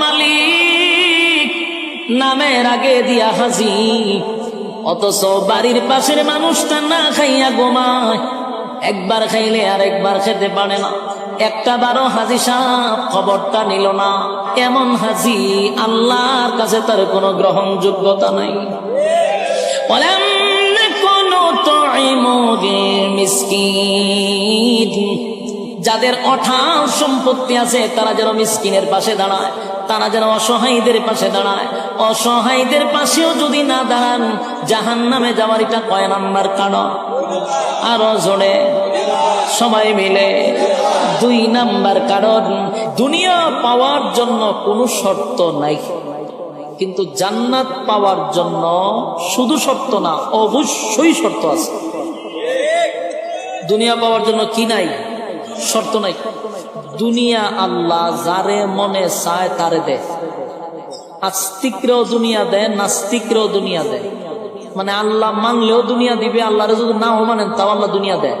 মালিক, নামের আগে দিয়া হাজি অথচ বাড়ির পাশের মানুষটা না খাইয়া গোমায় একবার খাইলে আর একবার খেতে পারে না। একটা বারো হাজি সাপ খবরটা নিল না। এমন হাজি আল্লাহর কাছে তার কোনো গ্রহণযোগ্যতা নাই। বলেন, কোনো যাদের অঠা সম্পত্তি আছে, তারা যেন মিসকিনের পাশে দাঁড়ায়। তারা যেন অসহায়ীদের পাশে দাঁড়ায়। অসহায়ীদের পাশেও যদি না দাঁড়ান জাহান নামে যাওয়ার এটা কয় নাম্বার কারণ? আরও জোরে। সবাই মিলে দুই নাম্বার কারণ, দুনিয়া পাওয়ার জন্য কোনো শর্ত নাই। কিন্তু জান্নাত পাওয়ার জন্য শুধু শর্ত না, অবশ্যই শর্ত আছে। দুনিয়া পাওয়ার জন্য কি নাই? শর্ত নাই। দুনিয়া আল্লাহ যারে মনে চায় তারে দেয় আস্তিকরেও দুনিয়া দেয় নাস্তিকরেও দুনিয়া দেয় মানে আল্লাহ মানলেও দুনিয়া দিবে, আল্লাহরে যদি নাও মানেন তাও আল্লাহ দুনিয়া দেয়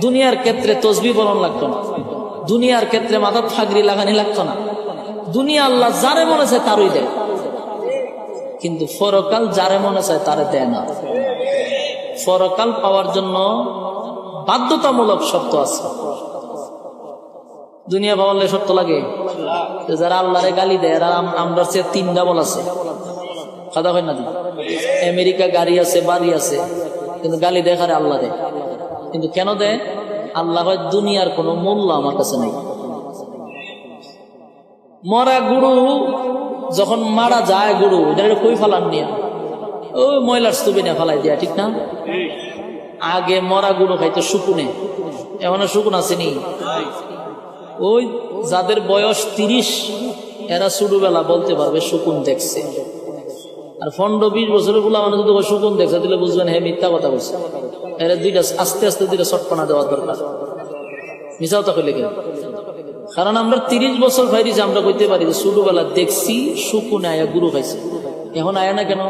দুনিয়ার ক্ষেত্রে তসবি বলন লাগতো না। দুনিয়ার ক্ষেত্রে মাথা ফাগরি লাগানি লাগতো না। দুনিয়া আল্লাহ যারে মনে চায় তারই দেয় কিন্তু ফরকাল যারে মনে চায় তারে দেয় না। ফরকাল পাওয়ার জন্য বাধ্যতামূলক শর্ত আছে। দুনিয়া পাওয়ালে শর্ত লাগে? যারা আল্লাহরে গালি দেয়, এরা আমরা চেয়ে তিন ডাবল আছে। কথা হয় না? আমেরিকা গাড়ি আছে, বাড়ি আছে, কিন্তু গালি দেখারে আল্লাহ দেয়? কিন্তু কেন দেয়? আল্লাহ হয় দুনিয়ার কোনো মূল্য আমার কাছে নেই। মরা গুরু যখন মারা যায় গুরু, এটা কই ফালান নিয়া? ওই ময়লার স্তূপে নিয়ে ফালাই দিয়া, ঠিক না? আগে মরা গুরু খাইতো শুকুনে। এমন শুকুন আসেনি? ওই যাদের বয়স তিরিশ, এরা ছোটবেলা বলতে পারবে শুকুন দেখছে। আর পনেরো বিশ বছরেরগুলা মানে যদি শুকুন দেখছে দিলে বুঝবেন হ্যাঁ মিথ্যা কথা বলছে। এরা দুইটা আস্তে আস্তে দুইটা চটপনা দেওয়া দরকার। মিশাও তো কেন? কারণ আমরা তিরিশ বছর ভাইরিছি আমরা কইতে পারি যে ছোটবেলা দেখছি, শুকুনে আয়া গুরু খাইছে। এখন আয়া না কেন?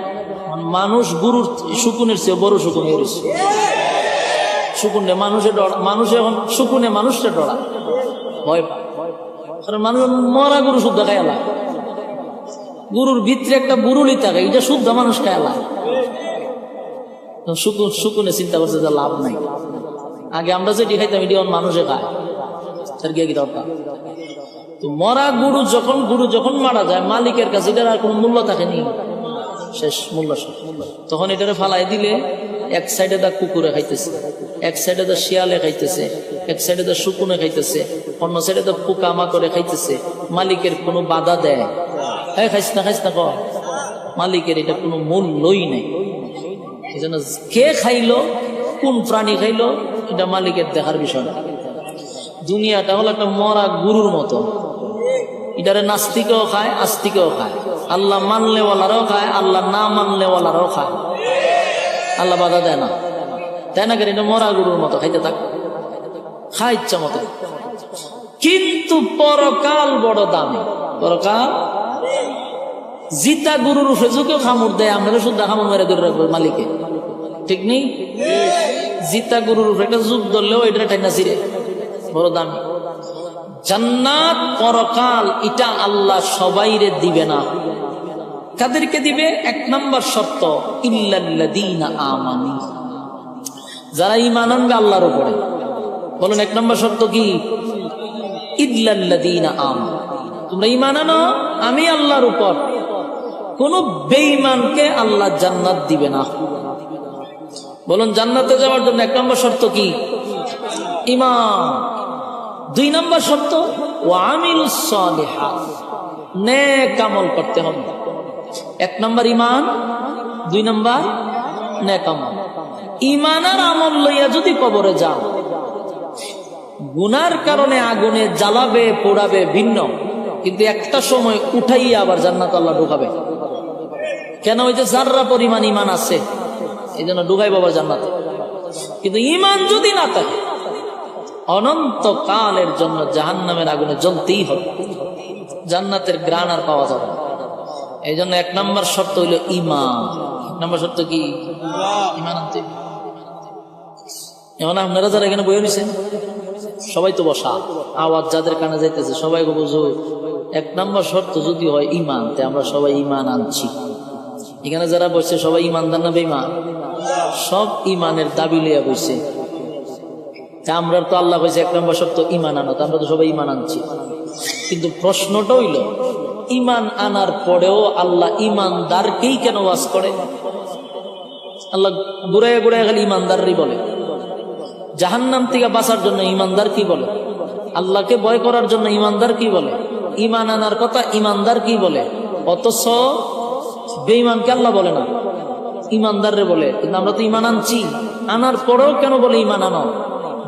মানুষ গুরুর শুকুনের চেয়ে বড় শুকুন হয়ে রয়েছে শুকুনে মানুষে ডরা, মানুষ এখন শুকুনে মানুষটা ডরা। ভয় পায়। মানুষ মরা গরু শুদ্ধ খায়ালা গরুর ভিতরে একটা বুরুলি থাকে, এটা শুদ্ধ মানুষ খায়ালা শুকুন শুকুনে চিন্তা করছে যে লাভ নাই। আগে আমরা যেটি খাইতাম, এটি এখন মানুষে খায়। গিয়ে কি দরকার? তো মরা গুরু যখন গুরু যখন মারা যায়, মালিকের কাছে এটার আর কোনো মূল্য থাকেনি। শেষ, মূল্য। তখন এটারে ফালাই দিলে এক সাইডে দা কুকুরে খাইতেছে। এক সাইডে দা শিয়ালে খাইতেছে, এক সাইডে দা শুকুনে খাইতেছে, অন্য সাইডে তো পোকা করে খাইতেছে। মালিকের কোনো বাধা দেয় হ্যাঁ খাইস না খাইস না ক। মালিকের এটা কোনো মূল্যই নেই। এই জন্য কে খাইলো, কোন প্রাণী খাইলো, এটা মালিকের দেখার বিষয় না। দুনিয়াটা হলো একটা মরা গুরুর মতো। এটারে নাস্তিকেও খায়, আস্তিকেও খায়। আল্লাহ মানলেওয়ালারাও খায়, আল্লাহ না মানলেওয়ালারাও খায়। আল্লাহ বাধা দেয় না। তাই না কেন মরা গরুর মতো, খাইতে থাক। খা ইচ্ছা মতো। কিন্তু পরকাল বড় দামি। পরকাল? জিতা গরুর ফেজুকেও খামুর দেয় আমরা শুদ্ধ খামুর মেরে ধরে রাখব মালিকে। ঠিক নেই? জিতা গরুর একটা যুগ ধরলেও এটা ঠান্ডা ছিঁড়ে। বড় দামি। জান্নাত, পরকাল, এটা আল্লাহ সবাইরে দিবে না। কাদেরকে দিবে? এক নম্বর শর্ত, ইল্লাল্লাযীনা আমানি। যারা ঈমান আনবে আল্লাহর উপরে। বলুন, এক নম্বর শর্ত কি? ইল্লাল্লাযীনা আমানু। তোমরা ঈমান আনো, আমি আল্লাহর উপর। কোন বেঈমানকে আল্লাহ জান্নাত দিবে না। বলুন, জান্নাতে যাওয়ার জন্য এক নম্বর শর্ত কি? ইমান দুই নম্বর শর্ত ও নেক আমল করতে হবে। এক নম্বর ইমান দুই নম্বর নেক আমল লইয়া যদি কবরে যাও, গুনার কারণে আগুনে জ্বালাবে, পোড়াবে, ভিন্ন। কিন্তু একটা সময় উঠাইয়া আবার জান্নাত আল্লাহ ঢুকাবে। কেন? ওই যে যাররা পরিমাণ ইমান আছে এই জন্য ঢুকাই বাবার জান্নাতে। কিন্তু ইমান যদি না থাকে অনন্ত কালের জন্য জাহান নামের আগুনে জ্বলতেই হবে। জান্নাতের গ্রাণ আর পাওয়া যাবে এই জন্য এক নম্বর শর্ত হইল ইমান নম্বর শর্ত কি? ইমান আনতে এখন আপনারা যারা এখানে বই রয়েছেন সবাই তো বসা। আওয়াজ যাদের কানে যাইতেছে, সবাই বুঝো এক নম্বর শর্ত যদি হয় ইমান তে আমরা সবাই ইমান আনছি। এখানে যারা বসছে, সবাই ইমানদার না বেইমান সব ইমানের দাবি লিয়া বসছে আমরা তো আল্লাহ কইছে, এক নম্বর শর্ত ইমান আনো। তা আমরা তো সবাই ইমান আনছি। কিন্তু প্রশ্নটা হইল ইমান আনার পরেও আল্লাহ ইমানদারকেই কেন ওয়াজ করে? আল্লাহ ঘুরাইয়া ঘুরাইয়া খালি ইমানদারই বলে। জাহান্নাম থেকে বাঁচার জন্য ইমানদার কি বলে? আল্লাহকে ভয় করার জন্য ইমানদার কি বলে? ইমান আনার কথা ইমানদার কি বলে? অথচ বেঈমানকে আল্লাহ বলে না। ইমানদাররে বলে, কিন্তু আমরা তো ইমান আনছি। আনার পরেও কেন বলে ইমান আনো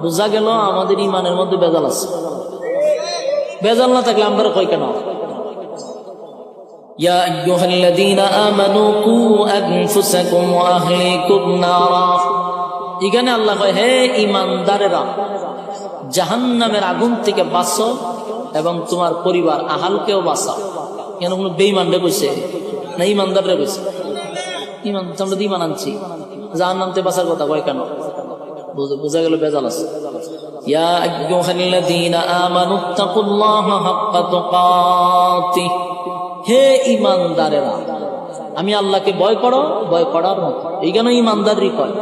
বোঝা গেল আমাদের ইমানের মধ্যে বেজাল আছে। বেজাল না থাকলে আমরা কই কেন? يا أيها الذين آمنوا قوا أنفسكم وأهليكم نارا এখানে আল্লাহ কয় হে ইমানদারেরা জাহান্নামের আগুন থেকে বাঁচো এবং তোমার পরিবার আহালকেও বাঁচাও কেন কোনো বেইমানরে কইছে না ইমানদাররে কইছে ইমান আমরা তো ইমান আনছি জাহান্নামতে বাঁচার কথা কয় কেন বুঝ- বোঝা গেল বেজাল আছে يا أيها الذين آمنوا اتقوا الله حق تقاته হে ইমানদারেরা, আমি আল্লাহকে ভয় করো, ভয় করার মতো। এই কেন ইমানদারই কয়?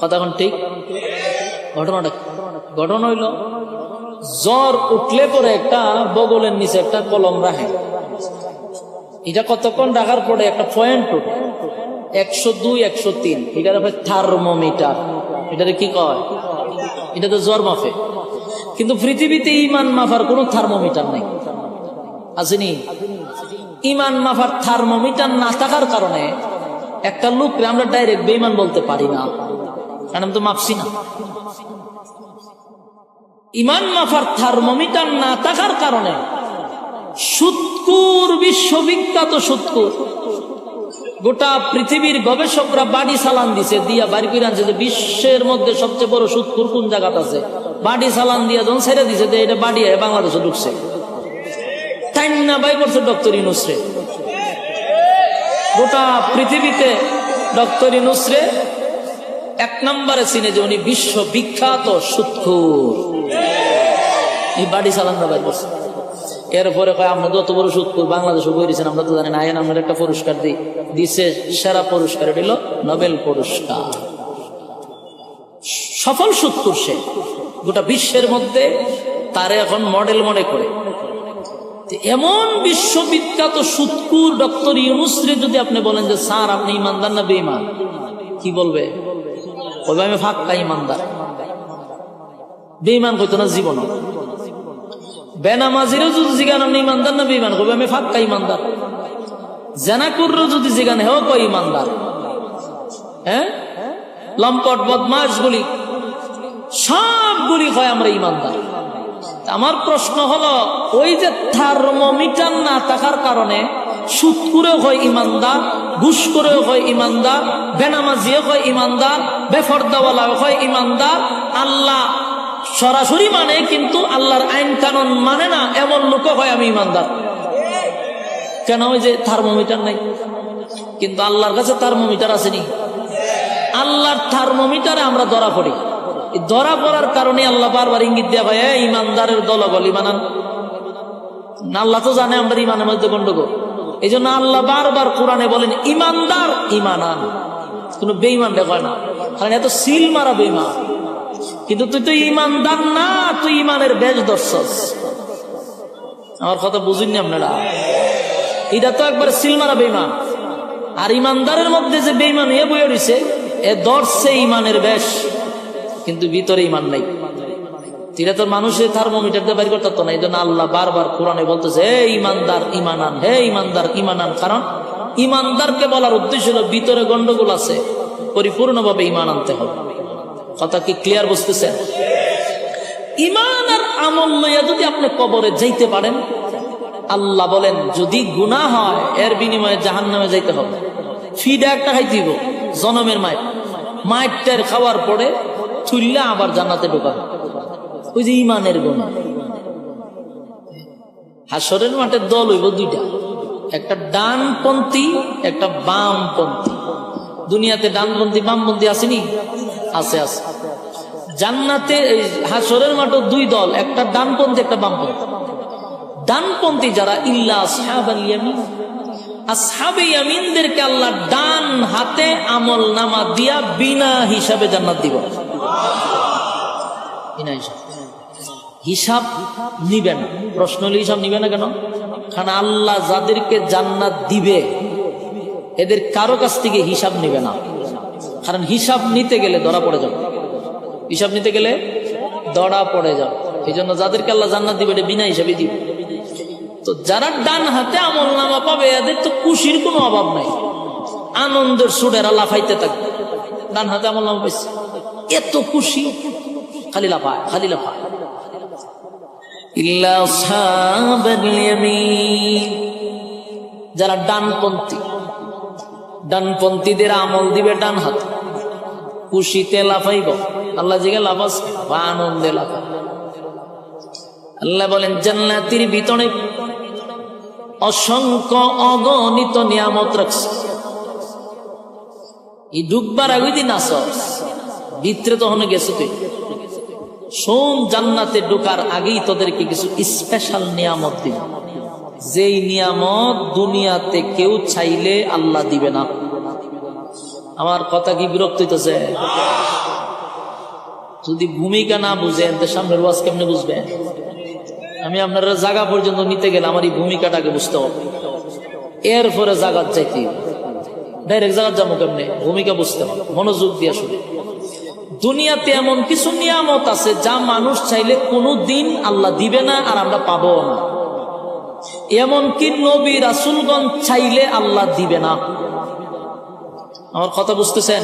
কথা এখন ঠিক? ঘটনাটা? ঘটনা হইল, জ্বর উঠলে পরে একটা বগলের নিচে একটা কলম রাখে। এটা কতক্ষণ রাখার পরে একটা পয়েন্ট উঠে। একশো দুই, একশো তিন। এটা হয় থার্মোমিটার এটারে কি কয়? এটা তো জ্বর মাফে কিন্তু পৃথিবীতে ইমান মাফার কোনো থার্মোমিটার নেই। আসেনি ইমান মাফার থার্মোমিটার না থাকার কারণে একটা লোকরে আমরা ডাইরেক্ট বেইমান বলতে পারি না। কারণ আমি তো মাপছি না। ইমান মাফার থার্মোমিটার না থাকার কারণে সুৎকুর, বিশ্ববিখ্যাত সুৎকুর, গোটা পৃথিবীর গবেষকরা বাড়ি চালান দিছে, দিয়া বাড়ি করে আনছে যে বিশ্বের মধ্যে সবচেয়ে বড় সুৎকুর কোন জায়গাতে আছে? বাড়ি চালান দিয়া যখন ছেড়ে দিছে যে এটা বাড়ি বাংলাদেশে ঢুকছে। টাইনা বাই করছে ডক্টর ইনুসরে গোটা পৃথিবীতে ডক্টর ইনুসরে এক নম্বরে চিনে যে উনি বিশ্ব বিখ্যাত সুৎখুর। এই বাড়ি চালান বাই করছে এরপরে কয়, আমরা যত বড় সুৎখুর বাংলাদেশে বইছেন আমরা তো জানি না। আইন আমরা একটা পুরস্কার দিই। দিছে সেরা পুরস্কার দিল নোবেল পুরস্কার। সফল সুৎখুর সে। গোটা বিশ্বের মধ্যে তারে এখন মডেল মনে করে। এমন বিশ্ববিখ্যাত সুৎকুর ডক্টর ইউনুসরে যদি আপনি বলেন যে, স্যার, আপনি ইমানদার না বেইমান কি বলবে? বলবে, আমি ফাঁকা ইমানদার বেইমান কইতো না জীবন বেনামাজিরও যদি জিগান আপনি ইমানদার না বেইমান কইবে, আমি ফাঁকা ইমানদার জেনাকুরও যদি জিগান, হেও কই ইমানদার হ্যাঁ? লম্পট বদমাস গুলি। সবগুলি হয় আমরা ইমানদার আমার প্রশ্ন হলো, ওই যে থার্মোমিটার না থাকার কারণে সুদ করেও হয় ইমানদার ঘুষ করেও হয় ইমানদার, বেনামাজিও হয় ইমানদার, বেফর্দাওয়ালাও হয় ইমানদার। আল্লাহ সরাসরি মানে কিন্তু আল্লাহর আইন কানুন মানে না, এমন লোক হয় আমি ইমানদার। কেন ওই যে থার্মোমিটার নাই? কিন্তু আল্লাহর কাছে থার্মোমিটার আসেনি। আল্লাহর থার্মোমিটারে আমরা ধরা পড়ি। ধরা পড়ার কারণে আল্লাহ বারবার ইঙ্গিত দেওয়া "এই ইমানদারের দলবল ইমানান। আল্লাহ তো জানে আমরা ইমানের মধ্যে গন্ডগোল। এই জন্য আল্লাহ বারবার কোরআনে বলেন, ইমানদার ইমানান। কোন বেইমান হয় না। কারণ এত সিল মারা বেইমান কিন্তু তুই তো ইমানদার না, তুই ইমানের বেশ দর্শস আমার কথা বুঝিনি আপনারা? এটা তো একবার সিল মারা বেইমান আর ইমানদারের মধ্যে যে বেইমান এ বয়ে রয়েছে এ দর্শে ইমানের বেশ। কিন্তু ভিতরে ইমান নাই। এটা তোর মানুষের থার্মোমিটার দিয়ে বাইর করতে না এই জন্য আল্লাহ বারবার কোরআনে বলতেছে, হে ইমানদার ইমানান হে ইমানদার ইমানান কারণ ইমানদারকে বলার উদ্দেশ্য হলো ভিতরে গন্ডগোল আছে, পরিপূর্ণভাবে ইমান আনতে হবে। কথা কি ক্লিয়ার বুঝতেছেন? ইমান আর আমল লইয়া যদি আপনি কবরে যাইতে পারেন, আল্লাহ বলেন, যদি গুনাহ হয়, এর বিনিময়ে জাহান নামে যাইতে হবে। ফিডা একটা খাইতে দিব জনমের মায়ের। মায়েরটার খাওয়ার পরে থুললে আবার জান্নাতে ঢোকাবে। ওই যে ইমানের গুণ। হাসরের মাঠে দল হইব দুইটা। একটা ডানপন্থী, একটা বামপন্থী। দুনিয়াতে ডানপন্থী, বামপন্থী আসেনি? আছে আছে। জান্নাতে হাসরের মাঠে দুই দল, একটা ডানপন্থী, একটা বামপন্থী। ডানপন্থী যারা, ইল্লা আসহাবাল ইয়ামিন। আসহাবে আল্লাহ ডান হাতে আমল নামা দিয়া বিনা হিসাবে জান্নাত দিব। হিসাব নিবে না। প্রশ্ন হলে হিসাব নিবে না কেন? কারণ আল্লাহ যাদেরকে জান্নাত দিবে, এদের কারও কাছ থেকে হিসাব নিবে না। কারণ হিসাব নিতে গেলে ধরা পড়ে যাবে। হিসাব নিতে গেলে ধরা পড়ে যাবে। এই জন্য যাদেরকে আল্লাহ জান্নাত দিবে, এটা বিনা হিসাবে দিবে। তো যারা ডান হাতে আমল নামা পাবে, এদের তো খুশির কোনো অভাব নাই। আনন্দের সুডেরা লাফাইতে থাকবে। ডান হাতে আমল নামা পাইছে। এত খুশি। খালি লাফায় খালি ইয়ামিন। যারা ডানপন্থী, ডানপন্থীদের আমল দিবে ডান হাত। খুশিতে লাফাইব। আল্লাহ জিগে লাফাস? আনন্দে লাফা আল্লাহ বলেন, জান্নাতির ভিতরে অসংখ্য অগণিত নিয়ামত রাখছে। ডুববার আগে দিন আস ভিতরে তখন গেছো তুই। সোম জান্নাতে ঢোকার আগেই তোদেরকে কিছু স্পেশাল নিয়ামত দিব। যেই নিয়ামত দুনিয়াতে কেউ চাইলে আল্লাহ দিবে না। আমার কথা কি বিরক্ত হইতেছে? যদি ভূমিকা না বুঝেন, তো সামনের ওয়াজ কেমনে বুঝবেন আমি আপনার জায়গা পর্যন্ত নিতে গেলে আমার এই ভূমিকাটাকে বুঝতে হবে। এরপরে জাগাত চাইতে ডাইরেক্ট জাগাত যাব কেমনে? ভূমিকা বুঝতে হবে। মনোযোগ দিয়ে শুনে। দুনিয়াতে এমন কিছু নিয়ামত আছে যা মানুষ চাইলে কোনো দিন আল্লাহ দিবে না আর আমরা পাবো না। এমনকি নবী রাসুলগঞ্জ চাইলে আল্লাহ দিবে না। আমার কথা বুঝতেছেন?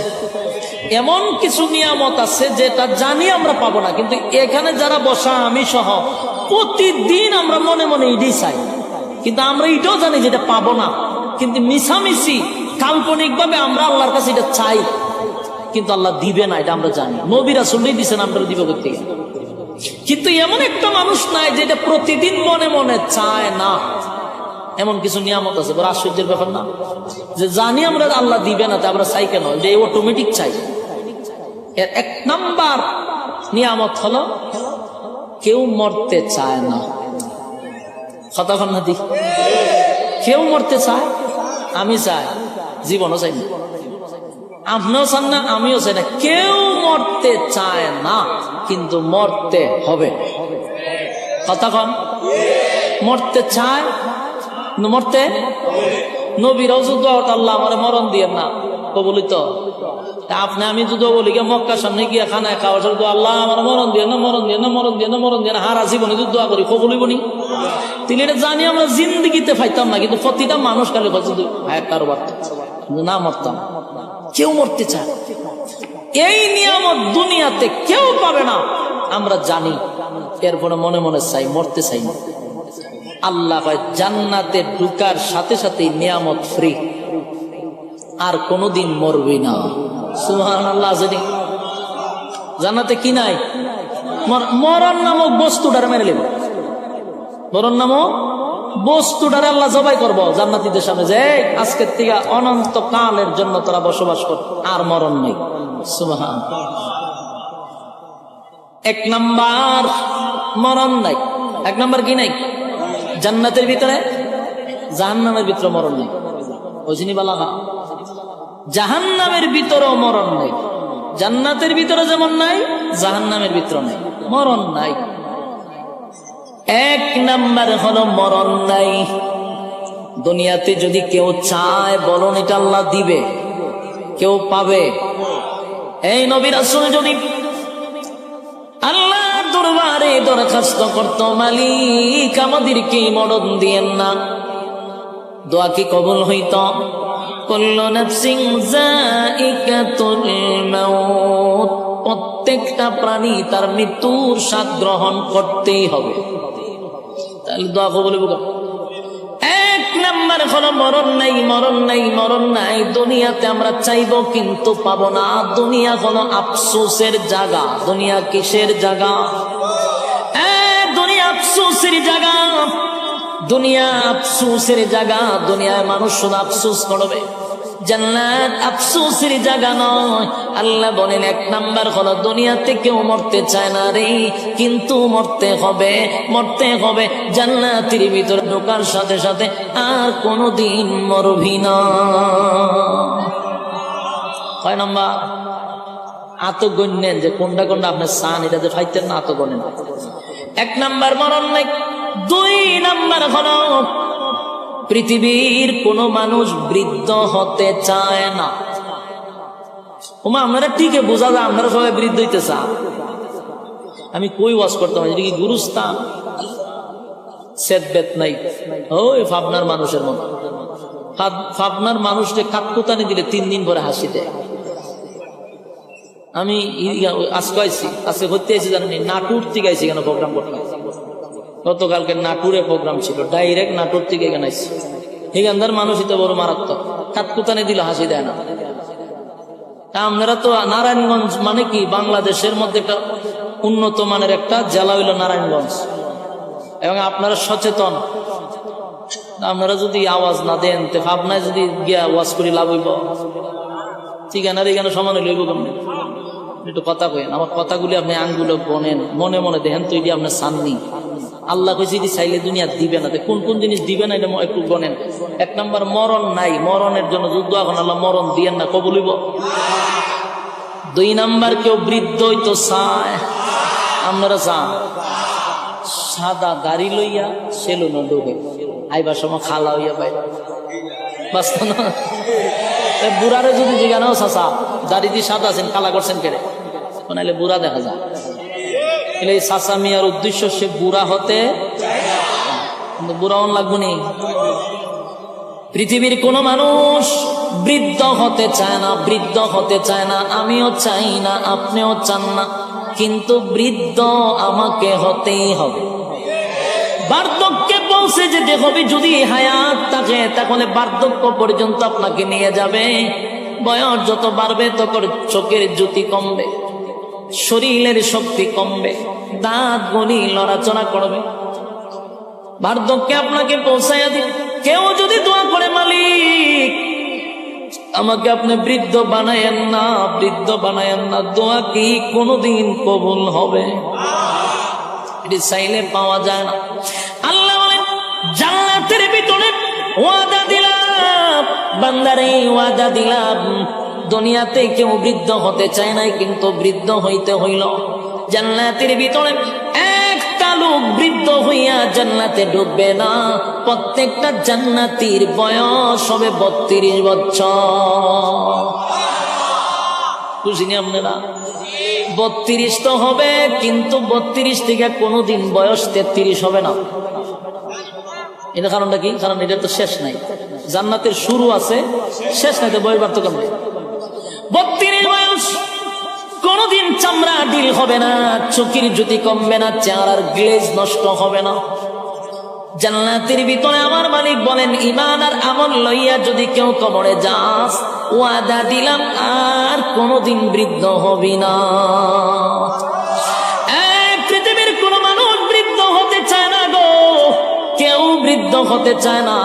এমন কিছু নিয়ামত আছে যেটা জানি আমরা পাবো না, কিন্তু এখানে যারা বসা, আমি সহ, প্রতিদিন আমরা মনে মনে এটাই চাই। কিন্তু আমরা এটাও জানি যেটা পাবো না। কিন্তু মিশামিশি কাল্পনিক ভাবে আমরা আল্লাহর কাছে এটা চাই। কিন্তু আল্লাহ দিবে না, এটা আমরা জানি। নবীরা শুনলেই দিচ্ছেন আমরা দিব করতে কিন্তু এমন একটা মানুষ নাই যেটা প্রতিদিন মনে মনে চায় না। এমন কিছু নিয়ামত আছে, বড় আশ্চর্যের ব্যাপার না? যে জানি আমরা আল্লাহ দিবে না, তা আমরা চাই কেন? যে অটোমেটিক চাই। এর এক নাম্বার নিয়ামত হলো, কেউ মরতে চায় না। কতক্ষণ না কেউ মরতে চায়, আমি চাই, জীবনও চাই না। আপনিও চান না আমিও চাই না কেউ মরতে চায় না, কিন্তু মরতে হবে। কতক্ষণ মরতে চায় মরতে নবীরাও যুদ্ধ আল্লাহ আমার মরণ দিয়ে না, কবলিত। আপনি, আমি যুদ্ধ বলি গিয়ে মক্কার সামনে গিয়ে খানায় খাওয়া শুধু আল্লাহ আমার মরণ দিয়ে না, মরণ দিয়ে না, মরণ দিয়ে না, মরণ দিয়ে না, হারা জীবনে যুদ্ধ করি কবলিব নি তিনি এটা জানি আমরা জিন্দিগিতে পাইতাম না, কিন্তু প্রতিটা মানুষ কালে শুধু হ্যাঁ কারোবার না মরতাম কেউ মরতে চায়। এই নিয়ামত দুনিয়াতে কেউ পাবে না। আমরা জানি, এরপরে মনে মনে চাই, মরতে চাই না। আল্লাহ কয়, জান্নাতে ঢুকার সাথে সাথে নিয়ামত ফ্রি আর কোনোদিন মরবি না। সুহান আল্লাহ জানি জান্নাতে কি নাই? মর- মরণ নামক বস্তুটার মেরে নেব মরণ নামক বস্তুটার আল্লাহ জবাই করব। জান্নাতিদের সামনে যে "এই, আজকের থেকে অনন্ত কালের জন্য তোরা বসবাস কর আর মরণ নেই। এক নাম্বার মরণ নাই। এক নাম্বার কি নাই? জান্নাতের ভিতরে জাহান্নামের ভিতরে মরণ নেই। ওইজিনি বালাগা জাহান্নামের ভিতরেও মরণ নাই। জান্নাতের ভিতরে যেমন নাই জাহান্নামের ভিতরে নাই। মরণ নাই। এক নাম্বার হলো মরণ নাই। দুনিয়াতে যদি কেউ চায় বলুন এটা আল্লাহ দিবে। কেউ পাবে। এই নবীর আসল যদি আল্লাহ দরবারে দরখাস্ত করত, মালিক আমাদেরকে মরণ দিয়েন না। দোয়া কি কবুল হইত? প্রত্যেকটা প্রাণী তার মৃত্যুর স্বাদ গ্রহণ করতেই হবে। দোয়া কবুল এক নাম্বার হলো, মরণ নাই মরণ নাই মরণ নাই। দুনিয়াতে আমরা চাইব কিন্তু পাব না। দুনিয়া হলো আফসোসের জায়গা। দুনিয়া কিসের জায়গা? দুনিয়া আফসোসের জায়গা। দুনিয়া আফসোসের জায়গা। দুনিয়ায় মানুষ শুধু আফসোস করবে। জান্নাত আফসোসের জায়গা নয়। আল্লাহ বলেন, এক নাম্বার হলো, দুনিয়াতে কেউ মরতে চায় না রে, কিন্তু মরতে হবে মরতে হবে। জান্নাতের ভিতরে ঢোকার সাথে সাথে আর কোনোদিন মরবি না। কয় নাম্বার? আত গণ্যেন যে কোনটা কোনটা আপনার সান এটা যে ফাইতেন না আত গণেন এক নাম্বার মরণ নাই। দুই নাম্বার হলো পৃথিবীর কোন মানুষ বৃদ্ধ হতে চায় না। ওমা, আপনারা ঠিকই বোঝা যায়, আপনারা সবাই বৃদ্ধ হইতে চান আমি কই ওয়াজ করতাম, এটা কি গুরুস্থান? ওই মানুষের মতো। মানুষকে দিলে তিন দিন পরে আমি আজকে আজকে ঘুরতে আইছি জানেন নাটুর থেকে আইছি কেন প্রোগ্রাম করতে? গতকালকে নাটুরে প্রোগ্রাম ছিল, ডাইরেক্ট নাটুর থেকে এখানে আইছি এখানকার মানুষই তো বড় মারাত্মক কাতকুতানি দিলে হাসি দেয় না। আপনারা তো নারায়ণগঞ্জ মানে কি? বাংলাদেশের মধ্যে একটা উন্নত মানের একটা জেলা হইল নারায়ণগঞ্জ। এবং আপনারা সচেতন। আপনারা যদি আওয়াজ না দেন, তো ভাবনায় যদি গিয়া ওয়াজ করি লাভ হইব। ঠিক ঠিকানার এখানে সমানে লইব কেমন? একটু কথা কইেন। আমার কথাগুলি আপনি আঙ্গুলো বনেন, মনে মনে দেখেন, তো এটি আপনার সাননি। আল্লাহ কইছে এটি চাইলে দুনিয়া দিবে না। কোন কোন জিনিস দিবে না, এটা একটু বনেন এক নম্বর, মরণ নাই। মরণের জন্য যুদ্ধ এখন আল্লাহ মরণ দিয়েন না কবলিব দুই নাম্বার, কেউ বৃদ্ধই তো চায়। আপনারা চান? সাদা গাড়ি লইয়া সেলুন ডুবে। আইবার সময় খালা হইয়া পাই না? বুড়ারে যদি জিজ্ঞানো দাড়ি দিয়ে সাদা আছেন কালা করছেন কেড়ে? নাহলে বুড়া দেখা যায়। এলে চাচা মিয়ার উদ্দেশ্য, সে বুড়া হতে কিন্তু বুড়া অন লাগবো নি। পৃথিবীর কোন মানুষ বৃদ্ধ হতে চায় না, বৃদ্ধ হতে চায় না, আমিও চাই না, আপনিও চান না, কিন্তু বৃদ্ধ আমাকে হতেই হবে। বার্ধক্যে পৌঁছে যেতে হবে, যদি হায়াত থাকে, তাহলে বার্ধক্য পর্যন্ত আপনাকে নিয়ে যাবে। বয়স যত বাড়বে, তত চোখের জ্যোতি কমবে। শরীরের শক্তি কমবে। দাঁত, গলি, লড়াচড়া করবে। বার্ধক্যে আপনাকে পৌঁছাইয়া দিন কেউ যদি দোয়া করে, মালিক, আমাকে আপনি বৃদ্ধ বানায়েন না, বৃদ্ধ বানায়েন না, দোয়া কি কোনোদিন কবুল হবে? এটি চাইলে পাওয়া যায় না। আল্লাহ বলেন, জান্নাতের ভিতরে ওয়াদা দিলাম, বান্দারে ওয়াদা দিলাম দুনিয়াতে কেউ বৃদ্ধ হতে চায় নাই, কিন্তু বৃদ্ধ হইতে হইল। জান্নাতের ভিতরে একটা লোক বৃদ্ধ হইয়া জান্নাতে ঢুকবে না। প্রত্যেকটা জান্নাতির বয়স হবে বত্রিশ বছর। খুশি নি আপনারা? বত্রিশ তো হবে, কিন্তু বত্রিশ থেকে কোনোদিন বয়স তেত্রিশ হবে না। এটা কারণটা কি? কারণ এটা তো শেষ নাই। জান্নাতের শুরু আছে, শেষ নাই, তো বয়স বাড়তো কেমন? বত্রিশ বয়স। কোনোদিন চামড়া ডিল হবে না চোখের জ্যোতি কমবে না, চেহারার গ্লেজ নষ্ট হবে না। জান্নাতের ভিতরে আমার মালিক বলেন ইমান আর আমল লইয়া যদি কেউ কবরে যাস, ওয়াদা দিলাম আর কোনোদিন বৃদ্ধ হবি না। পৃথিবীর কোন মানুষ বৃদ্ধ হতে চায় না গো। কেউ বৃদ্ধ হতে চায় না।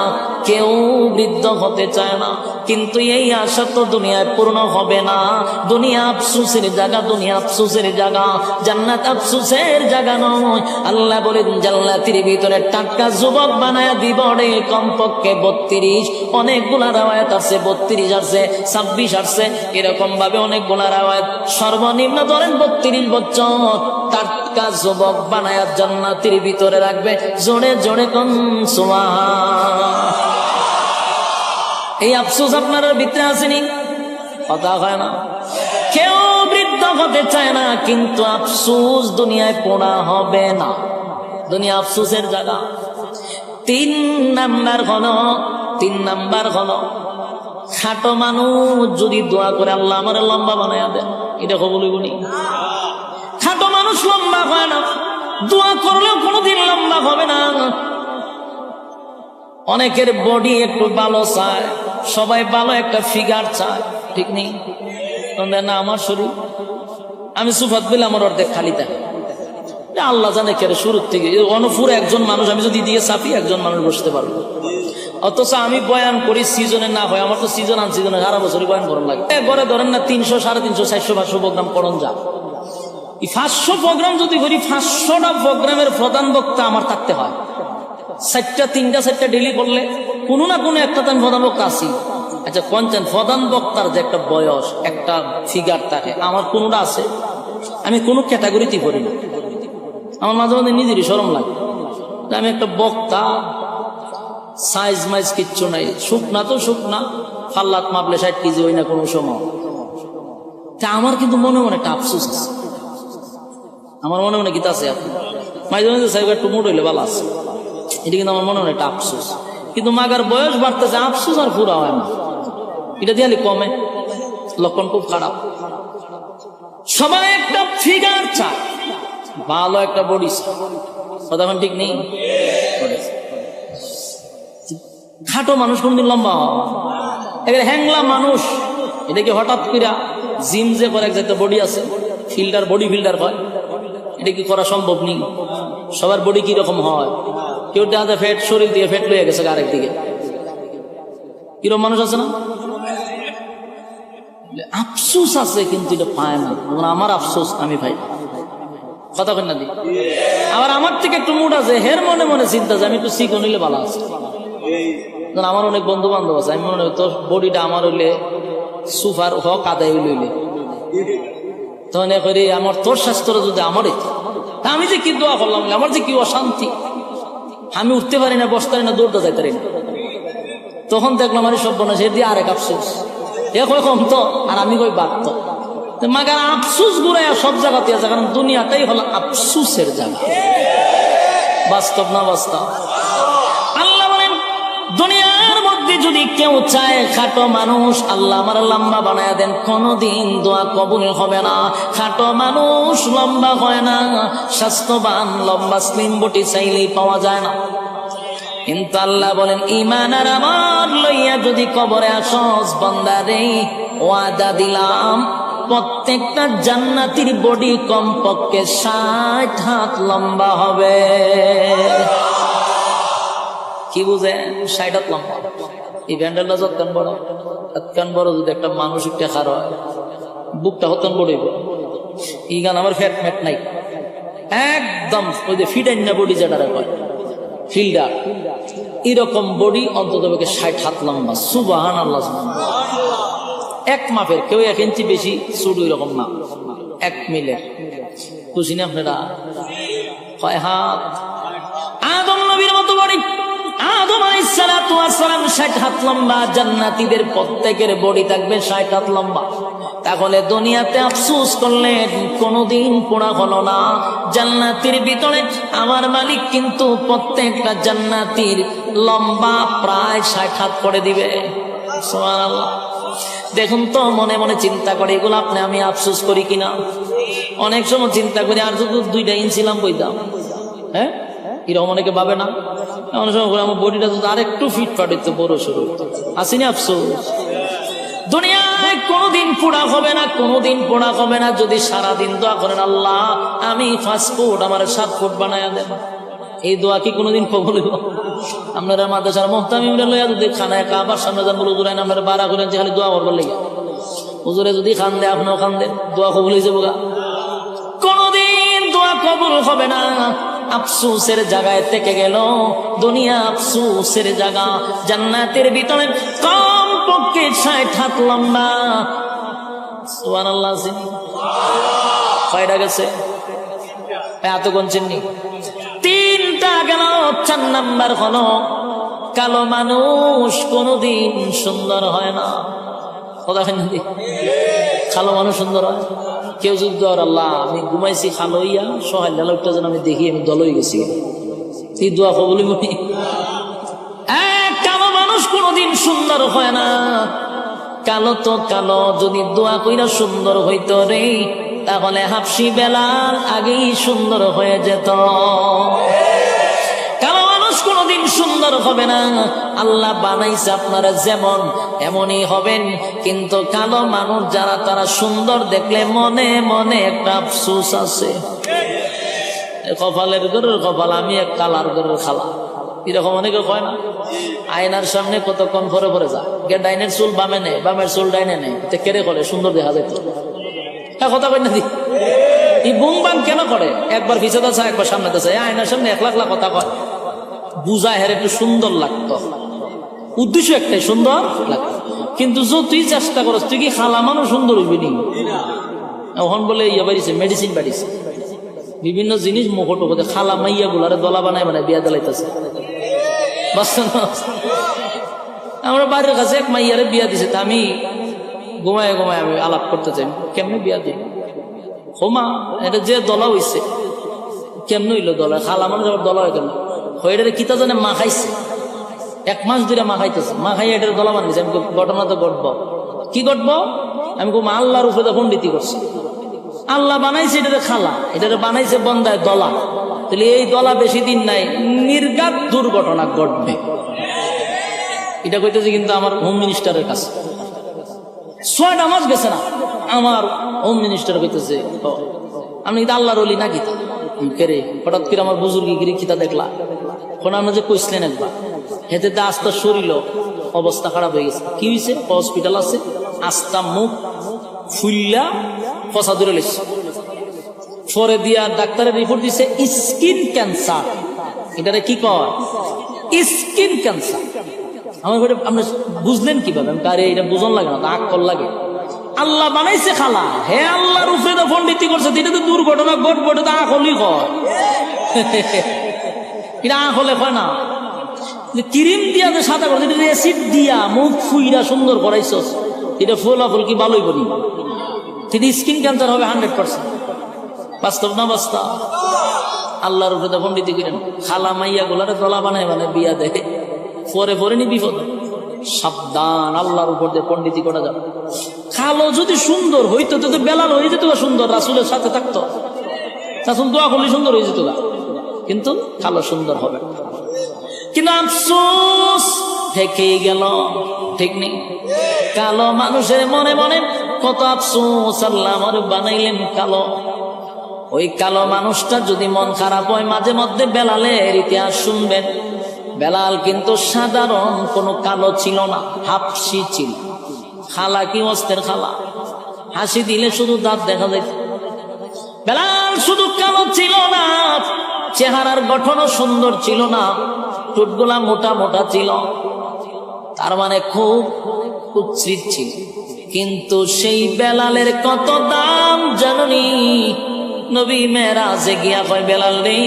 কেউ বৃদ্ধ হতে চায় না। কিন্তু এই আশা তো দুনিয়ায় পূর্ণ হবে না। দুনিয়া আফসুসের জায়গা, দুনিয়া আফসুসের জায়গা। জান্নাত আফসুসের জায়গা নয়। আল্লাহ বলেন, জান্নাতের ভিতরে টাটকা যুবক বানায় দিব রে। কমপক্ষে বত্রিশ। অনেকগুলা রাওয়ায়াত আছে, বত্রিশ আছে, ছাব্বিশ আছে। এরকম ভাবে অনেকগুলা রাওয়ায়াত। সর্বনিম্ন ধরেন বত্রিশ বছর। টাটকা যুবক বানায় জান্নাতের ভিতরে রাখবে। জোরে জোরে কন সুবহান। এই আফসোস আপনার ভিতরে আসেনি? কথা হয় না। কেউ বৃদ্ধ হতে চায় না, কিন্তু আফসোস দুনিয়ায় পড়া হবে না। দুনিয়া আফসোসের জায়গা। তিন নাম্বার হলো, তিন নাম্বার হলো, খাটো মানুষ যদি দোয়া করে আল্লাহ আমার লম্বা বানায় দেন, এটা কবল বলি খাটো মানুষ লম্বা হয় না, দোয়া করলেও কোনোদিন লম্বা হবে না। অনেকের বডি একটু ভালো চায়। সবাই ভালো একটা ফিগার চায়, ঠিক নেই? না, আমার শরীর আমি সুফাত বলে আমার অর্ধেক খালি থাকে। আল্লাহ জানে কেরে শুরুর থেকে। অনপুর একজন মানুষ, আমি যদি দিয়ে চাপি, একজন মানুষ বসতে পারব। অথচ আমি বয়ান করি সিজনে না হয়, আমার তো সিজন আন সিজনে সারা বছরই বয়ান করার লাগে। ঘরে ধরেন না, তিনশো, সাড়ে তিনশো, চারশো, পাঁচশো প্রোগ্রাম করণ যা। এই পাঁচশো প্রোগ্রাম যদি করি, পাঁচশোটা প্রোগ্রামের প্রধান বক্তা আমার থাকতে হয়। চারটা তিনটা চারটা ডেলি করলে কোনো না কোনো একটা তো আমি প্রধান বক্তা আছি। আচ্ছা কনচেন প্রধান বক্তার যে একটা বয়স, একটা ফিগার থাকে, আমার কোনোটা আছে? আমি কোনো ক্যাটাগরিতে পড়ি না। আমার মাঝে মাঝে নিজেরই সরম লাগে। আমি একটা বক্তা সাইজ মাইজ কিচ্ছু নাই। শুকনা তো শুকনা, ফাল্লাত মাপলে ষাট কেজি হই না কোনো সময়। তা আমার কিন্তু মনে মনে একটা আফসোস আছে। আমার মনে মনে গীতা আছে আপনি মাঝে মাঝে সাহেব একটু মোট হইলে ভালো আছে। এটা কিন্তু আমার মনে হয় একটা আফসোস। কিন্তু মাগার বয়স বাড়তেছে, আফসোস আর পুরা হয় না। এটা দিয়ে কমে। লক্ষণ খুব খারাপ। সবাই একটা ফিগার চায়। ভালো একটা বডি কথা ঠিক নেই? খাটো মানুষ কোনদিন লম্বা এবার হ্যাংলা মানুষ। এটা কি হঠাৎ কইরা জিম যে করে এক জায়গায় বডি আছে ফিল্ডার বডি ফিল্ডার হয়? এটা কি করা সম্ভব নেই? সবার বডি কি রকম হয়? কেউ দেখা ফ্যাট শরীর দিয়ে ফ্যাট লইয়া গেছে আরেক দিকে কীরকম মানুষ আছে না? আফসোস আছে, কিন্তু এটা পায় না। আমার আফসোস, আমি ভাই। কথা কেন দি? আবার আমার থেকে একটু মুড আছে হের মনে মনে চিন্তা যে, আমি একটু শিখ নিলে ভালো আছে। আমার অনেক বন্ধু বান্ধব আছে, আমি মনে তোর বডিটা আমার হইলে সুফার হক আদায় হইলে তখন করি, আমার তোর স্বাস্থ্যটা যদি আমারই আমি যে কি দোয়া করলাম আমার যে কি অশান্তি? আমি উঠতে পারি না, বসতে পারি না, দৌড়তে যাইতে পারি না। তখন দেখলাম আমি সব বনা দিয়ে আরেক আফসোস। এ কয় কম তো? আর আমি কই, বাদ তো। মাগার আফসুস ঘুরাইয়া সব জায়গাতে আছে, কারণ দুনিয়াটাই হলো আফসুসের জায়গা। বাস্তব না বাস্তব? আল্লাহ বলেন মধ্যে যদি কেউ চায় খাটো মানুষ, আল্লাহ আমার লম্বা বানায় দেন, কোনদিন দোয়া কবুল হবে না। খাটো মানুষ লম্বা হয় না, স্বাস্থ্যবান লম্বা স্লিম বটি চাইলেই পাওয়া যায় না। কিন্তু আল্লাহ বলেন ইমান আর আমার লইয়া যদি কবরে আসস বন্দারে ওয়াদা দিলাম, প্রত্যেকটা জান্নাতির বডি কমপক্ষে ষাট হাত লম্বা হবে। কি বুঝে ষাট হাত লম্বা এই বড়। তৎক্ষণ বড় যদি একটা মানুষ হয়, বুকটা হতন এই গান আমার ফ্যাট ম্যাট নাই। একদম ওই যে বডি যেটা ফিল্ডার। এরকম বডি অন্তত ষাট হাত লম্বা। সুবাহান আল্লাহ এক মাপের, কেউ এক ইঞ্চি বেশি চুট এরকম না। এক মিলে। খুশি না আপনারা? কয় হাত? আদম নবীর মতো বডি আদম কোনদিন আমার মালিক কিন্তু প্রত্যেকটা জান্নাতির লম্বা প্রায় ষাট হাত করে দিবে। দেখুন তো, মনে মনে চিন্তা করে, এগুলো আপনি, আমি আফসুস করি কিনা? অনেক সময় চিন্তা করি, আর যদি দুইটা ইঞ্চিলাম বইতাম হ্যাঁ? এরকম অনেকে ভাবে না। অনেক সময় আমার বডিটা যদি আরেকটু ফিট ফাট হইতো বড় সরু আসিনি আফসোস। দুনিয়ায় কোনোদিন পোড়া হবে না, কোনোদিন পোড়া হবে না। যদি সারাদিন দোয়া করেন, আল্লাহ, আমি ফাস্ট ফুড আমার সাত ফুট বানায়া দেন এই দোয়া কি কোনোদিন কবল আপনারা মাদ্রাসার মোহতামিমরা লইয়া যদি খানায় কাবার সামনে যান বলে জুড়াই আপনারা বাড়া করেন যে খালি দোয়া করবার লেগে। হুজুরে যদি খান দেয়, আপনিও খান দেন। দোয়া কবল হয়ে যাব গা কোনদিন দোয়া কবুল হবে না। আফসুসের জায়গায় থেকে গেল। দুনিয়া আফসুসের জায়গা। জান্নাতের ভিতরে কম পক্ষে ষাট হাত লম্বা। সুবান আল্লাহ কয়টা গেছে? এত কোন চিন্নি তিনটা গেল, চার নাম্বার হলো, কালো মানুষ কোনদিন সুন্দর হয় না। কথা কালো মানুষ সুন্দর হয়? কেউ যদি দর আল্লাহ, আমি ঘুমাইছি, খালো সহায় লালটা যেন আমি দেখি, আমি দল হয়ে গেছি। এই দোয়া কবলি মনি কালো মানুষ কোনোদিন সুন্দর হয় না। কালো তো কালো, যদি দোয়া কইরা সুন্দর হইতো রে, তাহলে হাফসি বেলার আগেই সুন্দর হয়ে যেত। সুন্দর হবে না। আল্লাহ বানাইছে আপনারা যেমন, এমনই হবেন। কিন্তু কালো মানুষ যারা, তারা সুন্দর দেখলে মনে মনে একটা আফসুস আছে। কপালের ঘরের কপাল, আমি এক কালার ঘরের খালা। এরকম অনেকে কয় না? আয়নার সামনে কতক্ষণ পরে পরে যা ডাইনের চুল বামে নেই বামের চুল ডাইনে নেই তে কেড়ে করে? সুন্দর দেখা যেত হ্যাঁ কথা কই না দি? এই বুম বাম কেন করে? একবার পিছাতে চায় একবার সামনেতে চায় আয়নার সামনে এক লাখ লাখ কথা কয়। বুঝায় হের একটু সুন্দর লাগতো। উদ্দেশ্য একটাই, সুন্দর লাগতো। কিন্তু যো তুই চেষ্টা করস, তুই কি খালা সুন্দর হইবি নি? এখন বলে ইয়ে বাড়িছে মেডিসিন বাড়িছে। বিভিন্ন জিনিস মুখো টুকোতে খালা মাইয়া গুলারে দলা বানায় বানায় বিয়া দিলাইতেছে? আমরা বাড়ির কাছে এক মাইয়ারে বিয়া দিছে, তা আমি ঘুমায় ঘুমায় আমি আলাপ করতে চাই, কেমনি বিয়া দিই? হোমা, এটা যে দলা হইছে, কেমনে হইল দলা? খালা মানুষ আবার দলা হয়ে গেল হয়ে কিতা জানে মা খাইছে? এক মাস ধরে মা খাইতেছে। মা খাই এটার দলা বানিয়েছে আমি ঘটনা তো ঘটবো। কি ঘটবো? আমি মা আল্লাহর উপরে তো পন্ডিতি করছি। আল্লাহ বানাইছে এটারে খালা, এটারে বানাইছে বন্দায় দলা। তাহলে এই দলা বেশি দিন নাই, নির্গাত দুর্ঘটনা ঘটবে। এটা কইতেছে কিন্তু আমার হোম মিনিস্টারের কাছে। ছয়টা মাস গেছে না, আমার হোম মিনিস্টার কইতেছে আমি কিন্তু আল্লাহর অলি না গীতা। কেরে হঠাৎ করে আমার বুজুর্গি গিরি কিতা দেখলা। কোন আমরা যে কইসলেন একবার হেতে আস্তা শরীর অবস্থা খারাপ হয়ে গেছে। কি হয়েছে হসপিটাল আছে, আস্তা মুখ ফুল্লা পচা দূরে লেছে পরে দিয়া ডাক্তারের রিপোর্ট দিছে, স্কিন ক্যান্সার। এটারে কি কয়? Skin cancer. আমার ঘরে আপনি বুঝলেন কীভাবে? আমি এটা বুঝন লাগে না আগ কর লাগে। আল্লাহ বানাইছে খালা। হে আল্লাহর উপরে তো পন্ডিতি করছে, এটা তো দুর্ঘটনা ঘটবো এটা তো আখলি কয়। আখলে কয় না? ক্রিম দিয়া যে সাদা করে, এটা অ্যাসিড দিয়া মুখ ফুইরা সুন্দর করাইছস এটা ফোলা ফুল কি ভালোই করি? তিনি স্কিন ক্যান্সার হবে হান্ড্রেড পার্সেন্ট বাস্তব না বাস্তব? আল্লাহর উপরে তখন নীতি করেন। খালা মাইয়া গোলারে দলা বানায় মানে বিয়া দেয়। পরে পরে নি বিপদ। সাবধান, আল্লাহর উপর দিয়ে পন্ডিতি করা যাবে। খালো যদি সুন্দর হইতো তো বেলাল হয়ে যেত সুন্দর, রাসুলের সাথে থাকতো। রাসুল দোয়া করলে সুন্দর হয়ে যেত কিন্তু খালো সুন্দর হবে। কিন্তু আফসোস থেকেই গেল। ঠিক নেই? কালো মানুষের মনে মনে কত আফসোস, আল্লাহ আমার বানাইলেন কালো। ওই কালো মানুষটা যদি মন খারাপ হয়, মাঝে মধ্যে বেলালের ইতিহাস শুনবেন। বেলাল কিন্তু সাধারণ কোনো কালো ছিল না, হাফসি ছিল। খালা কি অস্তের খালা? হাসি দিলে শুধু দাঁত দেখা যায়। বেলাল শুধু কালো ছিল না, চেহারার গঠনও সুন্দর ছিল না টুটগুলা মোটা মোটা ছিল। তার মানে খুব কুৎসিত ছিল। কিন্তু সেই বেলালের কত দাম জাননি? নবী মেরাজে গিয়া কয়, বেলাল নেই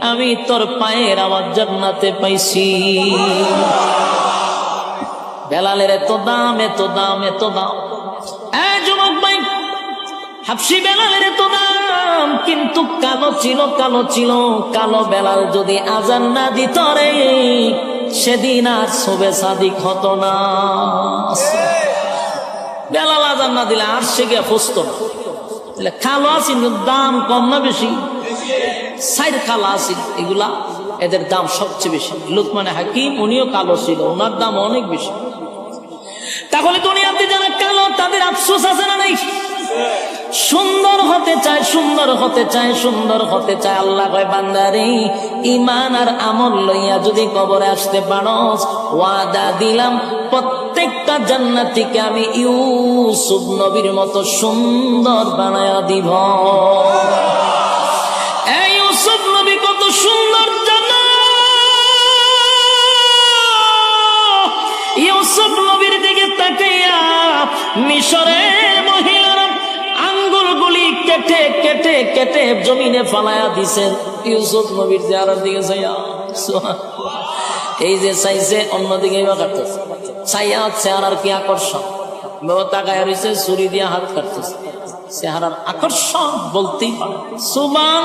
আমি তোর পায়ের আওয়াজ জান্নাতে পাইছি। বেলালের এত দাম এত দাম এত দাম। দাম, কিন্তু কালো ছিল কালো ছিল। কালো বেলাল যদি আজান না দিত রে, সেদিন আর শোবে সাদিক হতো না। বেলাল আজান না দিলে আর সে গিয়ে ফসত না। কালো আছে দাম কম না বেশি। সাইড কালো এগুলা এদের দাম সবচেয়ে বেশি। লুকমানে হাকিম, উনিও কালো ছিল, ওনার দাম অনেক বেশি। তাহলে দুনিয়াতে যারা কালো, তাদের আফসোস আছে না নাই? সুন্দর হতে চায়, সুন্দর হতে চায়, সুন্দর হতে চায়। আল্লাহ কয়, বান্দারে ইমান আর আমল লইয়া যদি কবরে আসতে পারস, ওয়াদা দিলাম, প্রত্যেকটা জান্নাতিকে আমি ইউসুফ নবীর মতো সুন্দর বানায়া দিব। নবীর দিকে তাকাইয়া মিশরের আঙ্গুলগুলি কেটে কেটে কেটে জমিনে দিছেন। ইউসুফ নবীর দিকে এই যে চাইছে, অন্যদিকে চাইয়া চেহারার কি আকর্ষণ? হাত কাটতেছে। চেহারার আকর্ষণ বলতেই পারে সুবান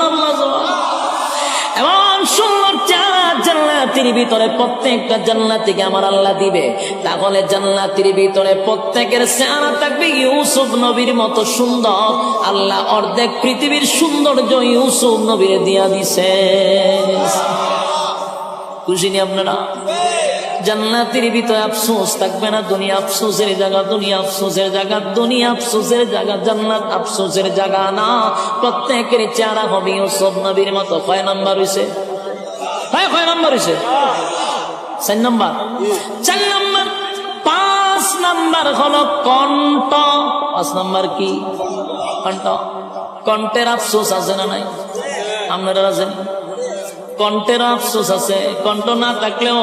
এমন সুন্দর চার জান্নাতির ভিতরে প্রত্যেকটা জান্নাতিকে আমার আল্লাহ দিবে। তাহলে জান্নাতির ভিতরে প্রত্যেকের চেহারা থাকবে ইউসুফ নবীর মতো সুন্দর। আল্লাহ অর্ধেক পৃথিবীর সৌন্দর্য ইউসুফ নবীর দিয়া দিছে। খুশি নি আপনারা? জান্নাতের ভিতরে আফসোস থাকবে না, দুনিয়া আফসোসের জায়গা, দুনিয়া আফসোসের জায়গা, দুনিয়া আফসোসের জায়গা, জান্নাত আফসোসের জায়গা না। প্রত্যেকের চেহারা হবে সব নবীর মতো। কয় নাম্বার হইছে? কয় কয় নাম্বার হইছে? চার নাম্বার। চার নাম্বার, পাঁচ নাম্বার হলো কণ্ঠ। পাঁচ নাম্বার কি? কণ্ঠ। কণ্ঠের আফসোস আছে না নাই? আপনারা আছেন? কণ্ঠের আফসোস আছে। কণ্ঠ না থাকলেও